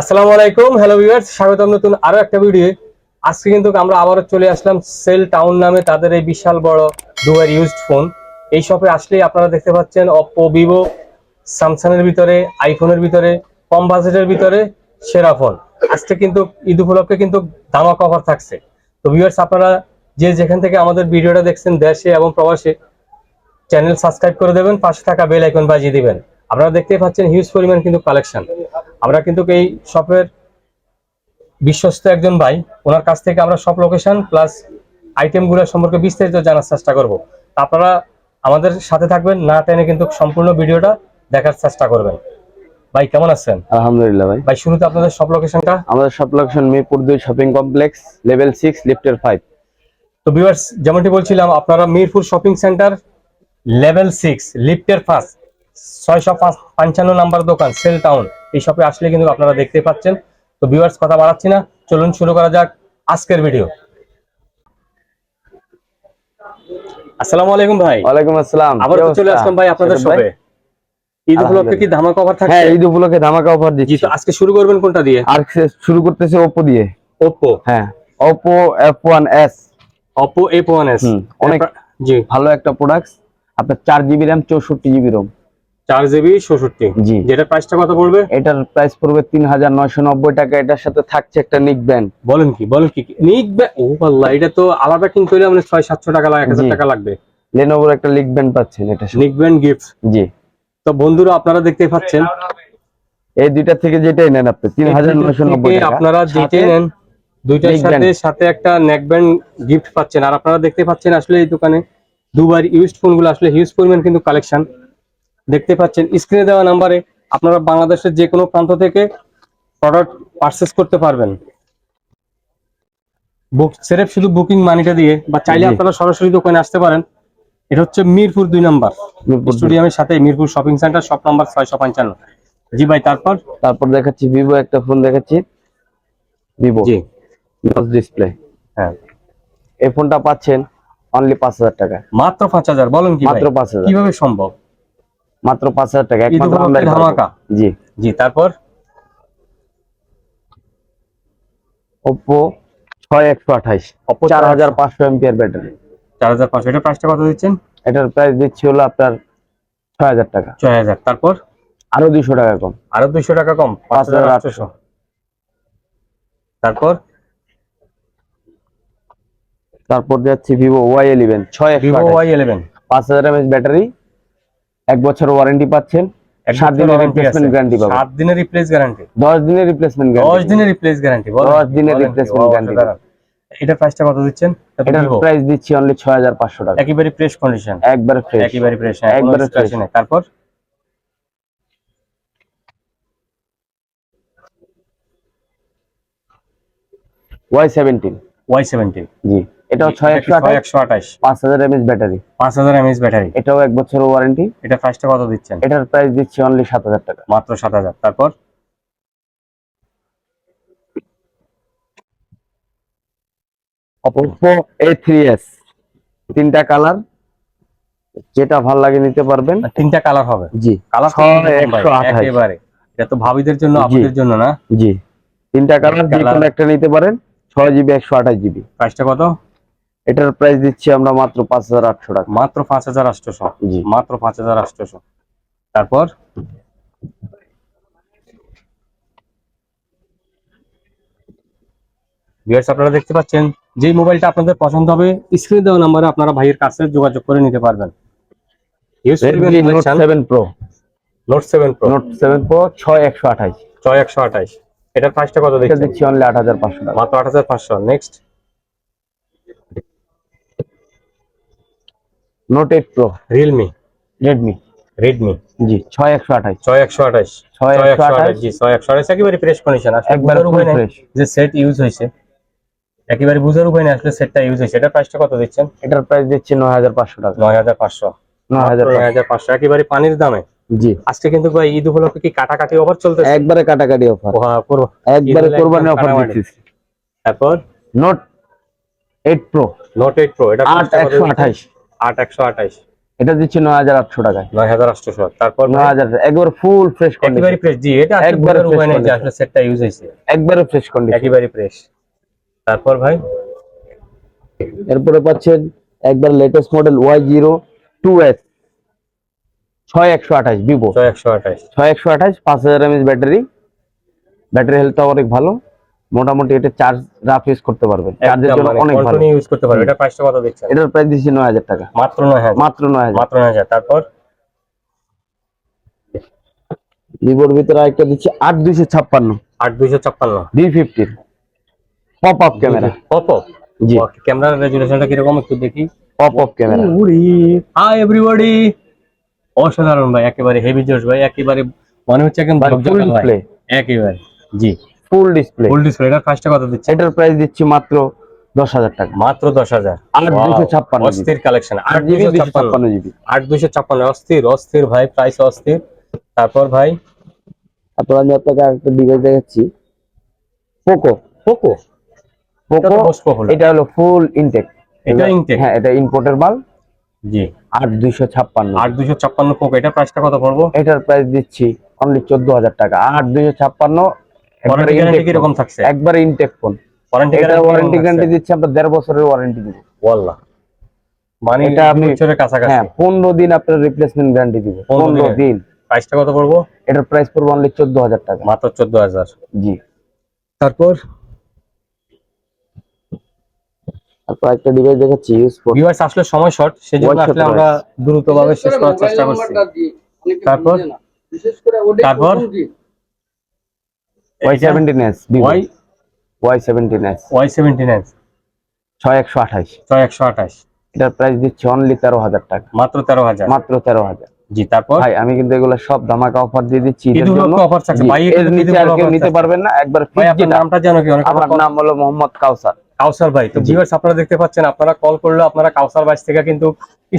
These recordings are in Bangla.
আসসালামু আলাইকুম, হ্যালো ভিউয়ার্স, স্বাগতম নতুন আরও একটা ভিডিও আজকে কিন্তু আমরা আবারও চলে আসলাম সেল টাউন নামে তাদের এই বিশাল বড় দুয়ার ইউজড ফোন। এই শপে আসলেই আপনারা দেখতে পাচ্ছেন অপো ভিভো স্যামসাং এর ভিতরে আইফোনের ভিতরে, কম বাজেটের ভিতরে সেরা ফোন। আজকে কিন্তু ঈদ উপলক্ষে কিন্তু দামা কভার থাকছে। তো ভিউয়ার্স, আপনারা যে যেখান থেকে আমাদের ভিডিওটা দেখছেন দেশে এবং প্রবাসে, চ্যানেল সাবস্ক্রাইব করে দেবেন, পাশে থাকা বেল আইকন বাজিয়ে দিবেন। আপনারা দেখতেই পাচ্ছেন হিউজ পরিমাণ কিন্তু কালেকশন আমরা কিন্তু এই শপের বিশ্বস্ত একজন ভাই ওনার কাছ থেকে আমরা সব লোকেশন প্লাস আইটেমগুলো সম্পর্কে বিস্তারিত জানার চেষ্টা করব। আপনারা আমাদের সাথে থাকবেন না টেনে কিন্তু সম্পূর্ণ ভিডিওটা দেখার চেষ্টা করবেন। ভাই কেমন আছেন? আলহামদুলিল্লাহ ভাই। ভাই শুরুতে আপনাদের সব লোকেশনটা আমাদের সব লোকেশন মিরপুর দুই শপিং কমপ্লেক্স লেভেল সিক্স লিফটের ফাইভ তো ভিউয়ার্স যেমনটি বলছিলাম আপনারা Mirpur shopping centre level six লিফটের ফার্স্ট ছয়শো পাঁচ পঞ্চান্ন নাম্বার দোকান সেল টাউন এই শপে আসলে কিন্তু আপনারা দেখতে পাচ্ছেন। তো ভিউয়ার্স কথা বাড়াচ্ছি না। চলুন শুরু করা যাক আজকের ভিডিও আসসালামু আলাইকুম ভাই। ওয়ালাইকুম আসসালাম। আবার তো চলে আসলাম ভাই আপনাদের শপে ঈদ উপলক্ষে কি ধামাকা অফার থাকছে? হ্যাঁ ঈদ উপলক্ষে ধামাকা অফার দিচ্ছি। তো আজকে শুরু করবেন কোনটা দিয়ে? আর শুরু করতেছে ওপো দিয়ে। ওপো হ্যাঁ Oppo F one S Oppo A one S অনেক- জি। ভালো একটা প্রোডাক্ট আপনার চার জিবি র্যাম চৌষট্টি জিবি রোম চার জিবি ষষট্টি। জি। যেটা প্রাইসটা কত পড়বে? এটার প্রাইস পড়বে তিন হাজার নয়শো নব্বই টাকা। এটার সাথে থাকছে একটা নিক ব্যান্ড বলেন কি বলেন কি নিক ও আল্লাহ এটা তো আলাদা কিনতে হলে মানে ছয় সাতশো টাকা লাগে এক হাজার। টাকা লাগবে। লেনোভোর একটা লিক ব্যান্ড পাচ্ছেন এটা নিক ব্যান্ড গিফট জি। তো বন্ধুরা আপনারা দেখতে পাচ্ছেন। এই দুইটা থেকে যেটাই নেন আপনি তিন হাজার নয়শো নব্বই আপনারা যেটাই সাথে- নেন দুইটার সাথে সাথে একটা নেক ব্যান্ড গিফট পাচ্ছেন। আর আপনারা দেখতে পাচ্ছেন আসলে এই দোকানে দুবার ইউজড ফোনগুলো আসলে হিউজ পরিমাণ কিন্তু কালেকশন দেখতে পাচ্ছেন স্ক্রিনে দেওয়া নাম্বারে আপনারা বাংলাদেশের যে কোনো প্রান্ত থেকে প্রোডাক্ট পারচেস করতে পারবেন। বুক সেরেফ শুধু বুকিং মানিটা দিয়ে বা চাইলে আপনারা সরাসরি দোকানে আসতে পারেন। এটা হচ্ছে মিরপুর দুই নাম্বার। স্টেডিয়ামের সাথে Mirpur shopping centre shop number ছয়শো পঞ্চান্ন। জি ভাই তারপর? তারপর দেখাচ্ছি ভিভো একটা ফোন দেখাচ্ছি। ভিভো জি। ডিসপ্লে হ্যাঁ। এই ফোনটা পাচ্ছেন অনলি পাঁচ হাজার টাকা। মাত্র পাঁচ হাজার বলেন কি ভাই? মাত্র পাঁচ হাজার। কীভাবে সম্ভব? মাত্র পাঁচ হাজার টাকা একমাত্র। জি। জি তারপর? ওপো ছয় একশো আঠাইশ চার হাজার পাঁচশো এমপিআর ব্যাটারি চার হাজার পাঁচশো এটা প্রাইসটা কত দিচ্ছেন? এটার প্রাইস দিচ্ছি হলো আপনার ছয় হাজার টাকা। ছয় হাজার তারপর? আরও দুইশো টাকা কম। আরও দুইশো টাকা কম পাঁচ হাজার 5,800 আটশোশো তারপর? তারপর যাচ্ছি ভিভো ওয়াই ইলেভেন ছয় ভিভো ওয়াই ইলেভেন পাঁচ হাজার এমএচ ব্যাটারি এক বছর ওয়ারেন্টি পাচ্ছেন সাত দিনের রিপ্লেসমেন্ট গ্যারান্টি পাবেন। সাত দিনের রিপ্লেস গ্যারান্টি দশ দিনের রিপ্লেসমেন্ট দশ দিনের রিপ্লেস গ্যারান্টি দশ দিনের replacement guarantee। এটা প্রাইসটা কত দিচ্ছেন? এটার প্রাইস দিচ্ছি অনলি ছয় হাজার পাঁচশো টাকা। একেবারে ফ্রেশ কন্ডিশন একবারে ফ্রেশ একেবারে ফ্রেশ একবারে fresh। তারপর? ওয়াই সেভেন্টিন ওয়াই সেভেন্টিন জি। এটাও ছয় একশো আঠাশ? একশো আঠাশ? পাঁচ হাজার ব্যাটারি। পাঁচ হাজার এমএস ব্যাটারি। এটাও এক ওয়ারেন্টি এটা প্রাইসটা কত দিচ্ছেন? এটার প্রাইস দিচ্ছি অনলি সাত হাজার টাকা। মাত্র সাত হাজার। তারপর? ওপো এ থ্রি এস তিনটা কালার যেটা ভালো লাগে নিতে পারবেন। তিনটা কালার হবে? জি। কালার একেবারে। এটা তো ভাবিদের জন্য আপনাদের জন্য না? জি। তিনটা কালার যে কোনো একটা নিতে পারেন। ছয় জিবি একশো আঠাশ জিবি প্রাইসটা কত? এটার প্রাইস দিচ্ছি আমরা মাত্র পাঁচ হাজার আটশো টাকা। মাত্র পাঁচ হাজার আটশোশো জি। মাত্র পাঁচ হাজার আটশোশো তারপর? ভিউয়ার্স আপনারা দেখতে পাচ্ছেন যে মোবাইলটা আপনাদের পছন্দ হবে স্ক্রিনে দেওয়া নাম্বারে আপনারা ভাইয়ের কাছে যোগাযোগ করে নিতে পারবেন। Note seven Pro Note seven Pro Note seven Pro ছয় একশো আঠাশ। ছয় একশো আঠাইশ এটার প্রাইসটা কত দিচ্ছি অনলি আট হাজার পাঁচশো টাকা। মাত্র আট হাজার পাঁচশো। Next Note eight Pro Realme Redmi Redmi জি ছয় একশো আঠাশ। ছয় একশো আঠাইশ ছয় একশো আঠাশ আঠাশ। জি ছয় একশো আঠাশ। একেবারে ফ্রেশ কন্ডিশন একবার উপায় নেই যে সেট ইউজ হয়েছে। একেবারে বুঝার উপায় নেই আসলে সেটটা ইউজ হয়েছে। এটার প্রাইসটা কত দিচ্ছেন? এটার প্রাইস দিচ্ছি নয় হাজার পাঁচশো টাকা। নয় হাজার পাঁচশো। নয় হাজার নয় হাজার পাঁচশো। একেবারে পানির দামে। জি। আজকে কিন্তু ভাই ঈদ উপলক্ষে কি কাটাকাটি অফার চলতেছে? একবারে কাটাকাটি অফার ওহা, করব। একবারে কোরবানি অফার দিচ্ছি। তারপর? Note eight Pro Note eight Pro এটা আট একশো আঠাশ। আট একশো আঠাইশ। এটা দিচ্ছি নয় হাজার আটশো টাকায়। নয় হাজার আটশোশো তারপর নয় হাজার একবার ফুল ফ্রেশ একেবারে ফ্রেশ জি এটা আসলে একবারে সেটটা ইউজ হয়েছে। ফ্রেশ কন্ডিশন একেবারে ফ্রেশ তারপর ভাই? এরপরে পাচ্ছেন একবার latest model Y zero two S ছয় একশো আঠাশ ভিভো ছয় একশো আঠাশ ছয় একশো আঠাশ পাঁচ হাজার এমএস ব্যাটারি ব্যাটারি হেলথটা অনেক ভালো। মোটামুটি এটা চার্জ রাফ ইউজ করতে পারবেন। চার্জের জন্য অনেক ভালো। ইউজ করতে পারবে এটা প্রাইসটা কত দিচ্ছেন? এটার প্রাইস নয় হাজার টাকা। মাত্র নয় হাজার। মাত্র নয় হাজার। মাত্র নয় হাজার। তারপর? ভিভোর ভিতরে আরেকটা দিচ্ছি আট দুইশো ছাপ্পান্ন। আট দুইশো ছাপ্পান্ন। D ফিফটির pop up camera pop up জি ক্যামেরার রেজুলেশনটা কীরকম একটু দেখি। পপ আপ ক্যামেরা উড়ি হাই এভরিবডি অসাধারণ ভাই একেবারে হেভি জোশ ভাই একেবারে মনে হচ্ছে একদম ফুল ঝকঝকে ভাই। একেবারে। জি। ফুল ডিসপ্লে ফুল ডিসপ্লে এটার প্রাইসটা কত দিচ্ছে? এটার প্রাইস দিচ্ছি মাত্র দশ হাজার টাকা। মাত্র দশ হাজার? আট দুইশো ছাপ্পান্ন অস্থির কালেকশন আট জিবি ছাপ্পান্ন জিবি। আট দুইশো ছাপ্পান্ন অস্থির অস্থির ভাই প্রাইস অস্থির। তারপর ভাই? তারপর আমি আপনাকে আরেকটা ডিভাইস দেখাচ্ছি। পোকো পোকো এটা পোকো এটা হলো ফুল ইনটেক এটা intake? হ্যাঁ এটা ইম্পোর্টের মাল। জি। আট দুইশো ছাপ্পান্ন। আট দুইশো ছাপ্পান্ন পোকো এটা প্রাইসটা কত পড়ব? এটার প্রাইস দিচ্ছি অনলি চোদ্দ হাজার টাকা। আট দুইশো ছাপ্পান্ন ওয়ারেন্টি গ্যারান্টি কীরকম থাকছে? একবার ইনটেক ফোন ওয়ারেন্টি এটা ওয়ারেন্টি গ্যারান্টি গ্যারান্টি দিচ্ছি আমরা দেড় বছরের ওয়ারেন্টি দিব। ওয়াল্লাহ। মানে এটা এটা আপনি- বছরের কাছাকাছি। হ্যাঁ পনেরো দিন আপনার রিপ্লেসমেন্ট গ্যারান্টি দিব। 15 পনেরো দিন। প্রাইসটা কত পড়ব? এটার প্রাইস পড়বে অনলি চোদ্দ হাজার টাকা। মাত্র চোদ্দ হাজার জি। তারপর? তারপর একটা ডিভাইস দেখাচ্ছি ইউজ ফোর ভিউয়ার্স আসলে সময় শর্ট সেজন্য আসলে আমরা দ্রুতভাবে শেষ করার চেষ্টা করছি। তারপর? তারপর? Y seventeen S Y Y seventeen S Y seventy nine ছয় একশো আঠাশ। ছয় একশো আঠাশ। এটার প্রাইস দিচ্ছি অনলি তেরো হাজার টাকা। মাত্র তেরো হাজার। মাত্র তেরো হাজার। জি তারপর? ভাই আমি কিন্তু এগুলো সব ধামাকা অফার দিয়ে দিচ্ছি এর নিচে আর কেউ নিতে পারবেন না। একবার নামটা জানো কি আমার নাম হলো মোহাম্মদ কাউসার। কাউসার ভাই তো ভিউয়ার্স আপনারা দেখতে পাচ্ছেন আপনারা কল করলে আপনারা কাউসার ভাই থেকে কিন্তু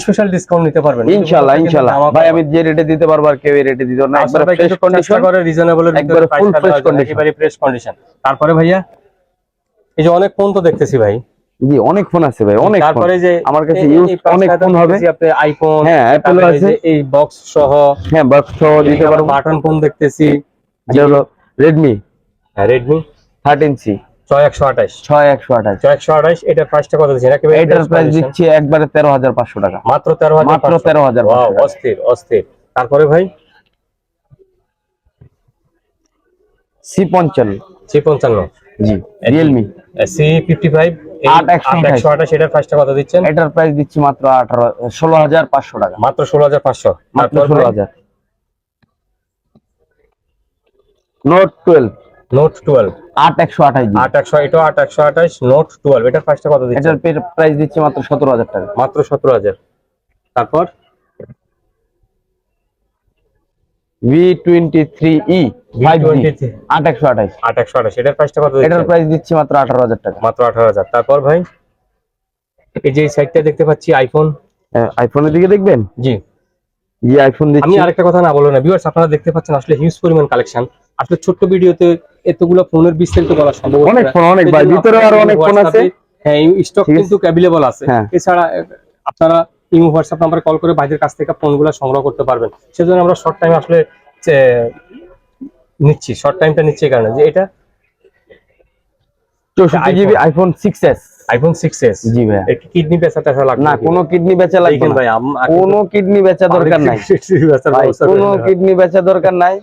স্পেশাল ডিসকাউন্ট নিতে পারবেন। ইনশাআল্লাহ ইনশাআল্লাহ ভাই আমি যে রেটে দিতে পারব আর কেউ এই রেটে দিতে না। একবার ফ্রেশ কন্ডিশন করে রিজনেবল এর একবার ফুল ফ্রেশ কন্ডিশন একবার ফ্রেশ কন্ডিশন তারপরে ভাইয়া এই যে অনেক ফোন তো দেখতেছি ভাই। জি অনেক ফোন আছে ভাই অনেক তারপরে যে আমার কাছে ইউজ অনেক ফোন হবে। জি আপনি আইফোন হ্যাঁ অ্যাপল আছে। এই বক্স সহ হ্যাঁ বক্স সহ দিতে পারব। বাটন ফোন দেখতেছি। যেগুলো Redmi হ্যাঁ Redmi 13C এটার প্রাইসটা কত এটার প্রাইস দিচ্ছি একবারে তেরো হাজার পাঁচশো টাকা। মাত্র তেরো হাজার মাত্র তেরো হাজার। অস্থির অস্থির। তারপরে ভাই? সি পঞ্চান্ন। সি পঞ্চান্ন। জি রিয়েলমি সি ফিফটি ফাইভ এটার প্রাইস দিচ্ছি মাত্র আঠারো ষোলো হাজার পাঁচশো টাকা। মাত্র ষোলো হাজার পাঁচশো। মাত্র ষোলো হাজার। নোট টুয়েলভ নোট টুয়েলভ আট একশো আঠাশ আট একশো এটা আট একশো আঠাশ নোট টুয়েলভ এটার প্রাইসটা কত দিচ্ছেন এটার প্রাইস দিচ্ছি মাত্র সতেরো হাজার টাকা। মাত্র সতেরো হাজার। তারপর? V twenty three E five G আট একশো আঠাশ। আট একশো আঠাশ এটার প্রাইসটা কত এটার প্রাইস দিচ্ছি মাত্র আঠারো হাজার টাকা। মাত্র আঠারো হাজার। তারপর ভাই? এই যে সাইডটা দেখতে পাচ্ছি আইফোন আইফোনের দিকে দেখবেন? জি। জি আইফোন আমি আরেকটা কথা না না। ভিউয়ার্স আপনারা দেখতে পাচ্ছেন আসলে হিউজ পরিমাণ কালেকশন আসলে ছোট্ট ভিডিওতে এতগুলো ফোনের বিস্তারিত বলা সম্ভব অনেক ফোন অনেক ভাই ভিতরে আরও অনেক ফোন আছে। হ্যাঁ স্টক কিন্তু অ্যাভেলেবল আছে। এছাড়া আপনারা ইমো হোয়াটসঅ্যাপ নাম্বারে কল করে বাইরের কাছ থেকে ফোনগুলো সংগ্রহ করতে পারবেন। সেজন্য আমরা শর্ট টাইম আসলে নিচ্ছি। শর্ট টাইমটা নিচ্ছি কারণে যে এটা চৌষট্টি GB. IPhone six S iPhone six S জি ভাইয়া। একটি কিডনি পেশা টেশা লাগবে না কোনো কিডনি বেচা লাগবে না। ভাই কোনো কিডনি বেচা দরকার নাই। ভাই কোনো কিডনি বেচা দরকার নাই।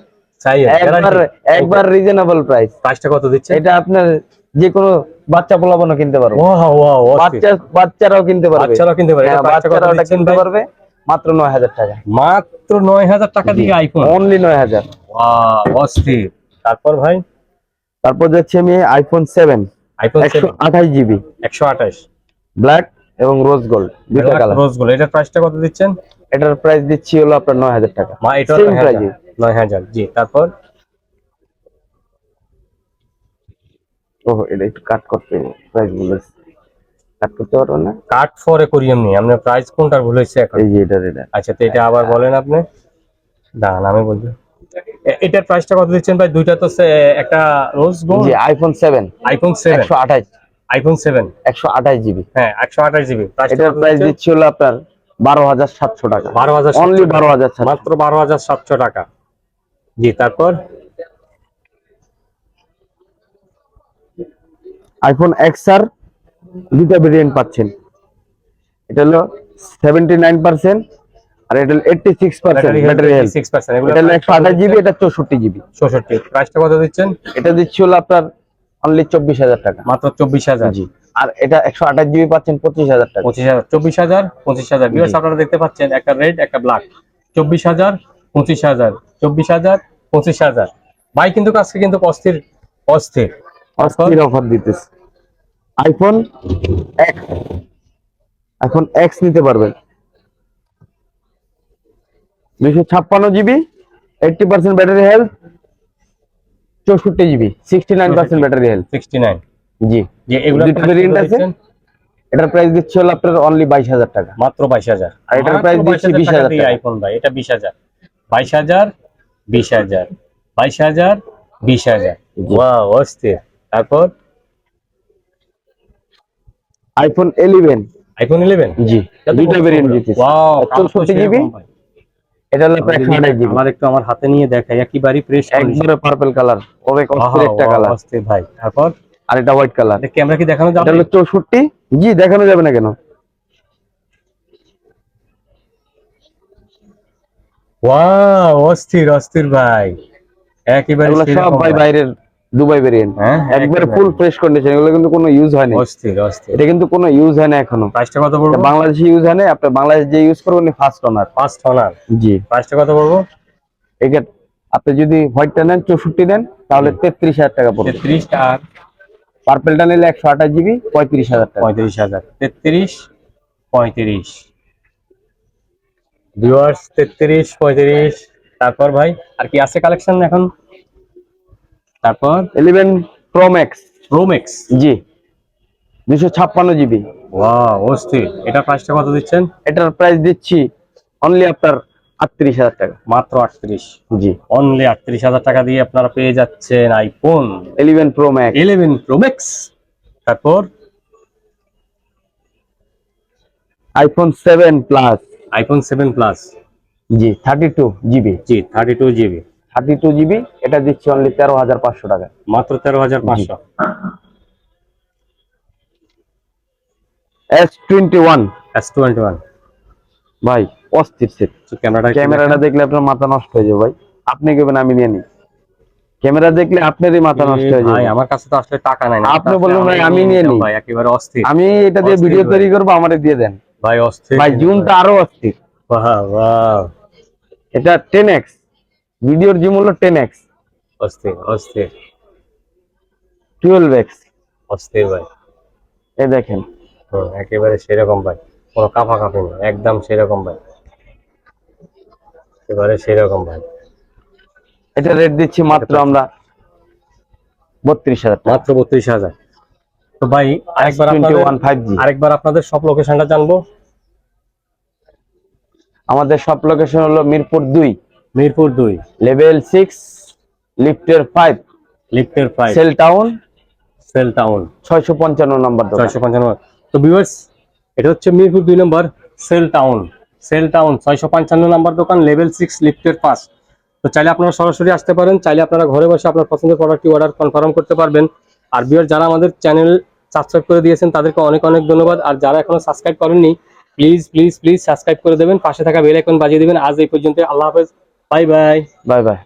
একবার একবার রিজনেবল প্রাইস প্রাইসটা কত দিচ্ছে এটা আপনার যে কোনো বাচ্চা পোলাপানো কিনতে পারবে। বাচ্চা বাচ্চারাও কিনতে পারবে। বাচ্চারাও কিনতে পারে হ্যাঁ, বাচ্চারাও কিনতে পারবে। মাত্র নয় হাজার টাকা। মাত্র নয় হাজার টাকা দিয়ে আইফোন অনলি নয় হাজার। অস্থির। তারপর ভাই? তারপর যাচ্ছি আমি আইফোন সেভেন আইফোন আঠাশ জিবি একশো আঠাশ। ব্ল্যাক এবং rose gold colour rose gold এটার প্রাইসটা কত দিচ্ছেন? এটার প্রাইস দিচ্ছি হলো আপনার নয় হাজার টাকা। মা এটা নয় হাজার জি তারপর? ও এটা একটু কাট করতে প্রাইসগুলো। কাট করতে না? কাট ফর আপনার প্রাইস ভুল হয়েছে এখন? এই যে এটা এটা আচ্ছা তো এটা আবার বলেন আপনি। দাঁড়ান আমি বলছি। এ- এটার প্রাইসটা কত দিচ্ছেন ভাই? দুইটা তো একটা রোজ গোল্ড জি আইফোন সেভেন আইফোন সেভেন একশো আঠাশ। আইফোন সেভেন একশো আঠাশ জিবি হ্যাঁ একশো আঠাশ জিবি এটার প্রাইস দিচ্ছি হলো আপনার বারো হাজার সাতশো টাকা। বারো হাজার অনলি বারো হাজার মাত্র বারো হাজার সাতশো টাকা। জি তারপর? আইফোন এক্স আর দুটা ভেরিয়েন্ট পাচ্ছেন। এটা হলো সেভেন্টি নাইন পার্সেন্ট আর এটা হলো eighty six percent battery six percent এটা হলো একশো আঠাশ জিবি এটা চৌষট্টি জিবি চৌষট্টি। প্রাইসটা কত দিচ্ছেন? এটা দিচ্ছি হলো আপনার অনলি চব্বিশ হাজার টাকা। মাত্র চব্বিশ হাজার। জি। আর এটা একশো আঠাশ জিবি পাচ্ছেন পঁচিশ হাজার টাকা। পঁচিশ হাজার চব্বিশ হাজার পঁচিশ হাজার। বিকজ আপনারা দেখতে পাচ্ছেন একটা রেড একটা ব্ল্যাক চব্বিশ হাজার পঁচিশ হাজার। চব্বিশ হাজার পঁচিশ হাজার। ভাই কিন্তু আজকে কিন্তু অস্থির অস্থির। অস্থির অফার দিতেছে। আইফোন এক এখন এক্স নিতে পারবেন। দুইশো ছাপ্পান্ন GB eighty percent battery health চৌষট্টি GB sixty nine percent battery health sixty nine জি। যে এগুলো দুটো variant আছে? এটার প্রাইস দিচ্ছে হলো আপনার অনলি বাইশ হাজার টাকা। মাত্র বাইশ হাজার। আর এটার price দিচ্ছি 20,000 টাকা। আইফোন ভাই এটা বিশ হাজার। বাইশ হাজার বিশ হাজার। বাইশ হাজার বিশ হাজার। ওয়াও অস্থির। তারপর? আইফোন ইলেভেন আইফোন ইলেভেন জি। দুইটা ভেরিয়েন্ট দিতেছে। ওয়াও চৌষট্টি জিবি এটা হলো জিবি আমার একটু আমার হাতে নিয়ে দেখাই। একেবারে ফ্রেশ একবারে পার্পল কালার অনেক অস্থির একটা কালার অস্থির ভাই। তারপর? আর এটা হোয়াইট কালার ক্যামেরা কি দেখানো এটা যাবে হলো চৌষট্টি। জি দেখানো যাবে না কেন? ওয়াও অস্থির অস্থির ভাই। একেবারে সব ভাই। বাইরের দুবাই ভেরিয়েন্ট হ্যাঁ একবারে ফুল ফ্রেশ কন্ডিশন এগুলো কিন্তু কোনো ইউজ হয়নি। অস্থির অস্থির। এটা কিন্তু কোনো ইউজ হয় না এখনও প্রাইসটা কত এটা পড়ব? বাংলাদেশে ইউজ হয় না আপনি বাংলাদেশ যে ইউজ করবেন ফার্স্ট অনার ফার্স্ট অনার জি। প্রাইসটা কত পড়ব? এটা আপনি যদি হোয়াইটটা নেন চৌষট্টি নেন তাহলে তেত্রিশ হাজার টাকা পড়বে। তেত্রিশ আর পার্পেলটা নিলে একশো আঠাশ জিবি পঁয়ত্রিশ হাজার পঁয়ত্রিশ হাজার। তেত্রিশ পঁয়ত্রিশ। ভিউয়ার্স তেত্রিশ পঁয়ত্রিশ। তারপর ভাই? আর কি আছে কালেকশন এখন? তারপর? Eleven Pro Max pro max জি। দুশো ছাপ্পান্ন জিবি ওয়াও অস্থির। এটা প্রাইসটা কত দিচ্ছেন? এটার প্রাইস দিচ্ছি অনলি আপনার আটত্রিশ হাজার টাকা। মাত্র আটত্রিশ? জি। অনলি আটত্রিশ হাজার টাকা দিয়ে আপনারা পেয়ে যাচ্ছেন iPhone eleven Pro Max eleven pro max তারপর? IPhone seven plus iPhone seven plus জি থার্টি টু জিবি জি thirty two GB thirty two GB এটা দিচ্ছি অনলি তেরো হাজার পাঁচশো টাকা। মাত্র তেরো হাজার পাঁচশো। S twenty one S twenty one ভাই অস্থির সেট ক্যামেরাটা ক্যামেরাটা দেখলে আপনার মাথা নষ্ট হয়ে যাবে ভাই। আপনি কেবেন আমি নিয়ে নিই। ক্যামেরা দেখলে আপনারই মাথা নষ্ট হয়ে ভাই যাবে। আমার কাছে তো আসলে টাকা নাই না। আপনি বললেন ভাই, আমি নিয়ে নিই। ভাই একেবারে অস্থির। আমি এটা দিয়ে ভিডিও তৈরি করব আমারে দিয়ে দেন। ভাই অস্থির ভাই জুনটা আরও অস্থির। বাহ বাহ। এটা টেন এক্স ভিডিওর জি মূল্য টেন এক্স অস্থির অস্থির। টুয়েলভ এক্স অস্থির ভাই। এই দেখেন। একেবারে সেরকম ভাই। কোনো কাফা কাফি নেই একদম সেরকম ভাই। একেবারে সেরকম ভাই এটা রেট দিচ্ছি মাত্র আমরা বত্রিশ হাজার মাত্র বত্রিশ হাজার। তো ভাই আরেকবার আরেকবার আপনাদের সব লোকেশনটা জানব। আমাদের সব লোকেশন হলো মিরপুর দুই। মিরপুর দুই। লেভেল সিক্স লিফটের ফাইভ লিফটের five cell town cell town ছয়শো পঞ্চান্ন নম্বর ছয়শো পঞ্চান্ন। তো ভিউয়ার্স এটা হচ্ছে মিরপুর দুই number cell town cell town, ছয়শো পঞ্চান্ন নম্বর দোকান, লেভেল সিক্স, লিফটের পাঁচ তো চাইলে আপনারা সরাসরি আসতে পারেন, চাইলে আপনারা ঘরে বসে আপনার পছন্দের প্রোডাক্টটি অর্ডার কনফার্ম করতে পারবেন। আর বিয়ার যারা আমাদের চ্যানেল সাবস্ক্রাইব করে দিয়েছেন, তাদেরকে অনেক অনেক ধন্যবাদ। আর যারা এখনও সাবস্ক্রাইব করেননি প্লিজ প্লিজ প্লিজ সাবস্ক্রাইব করে দেবেন। পাশে থাকা বেল আইকন বাজিয়ে দেবেন। আজ এই পর্যন্ত আল্লাহ হাফেজ। Bye bye bye bye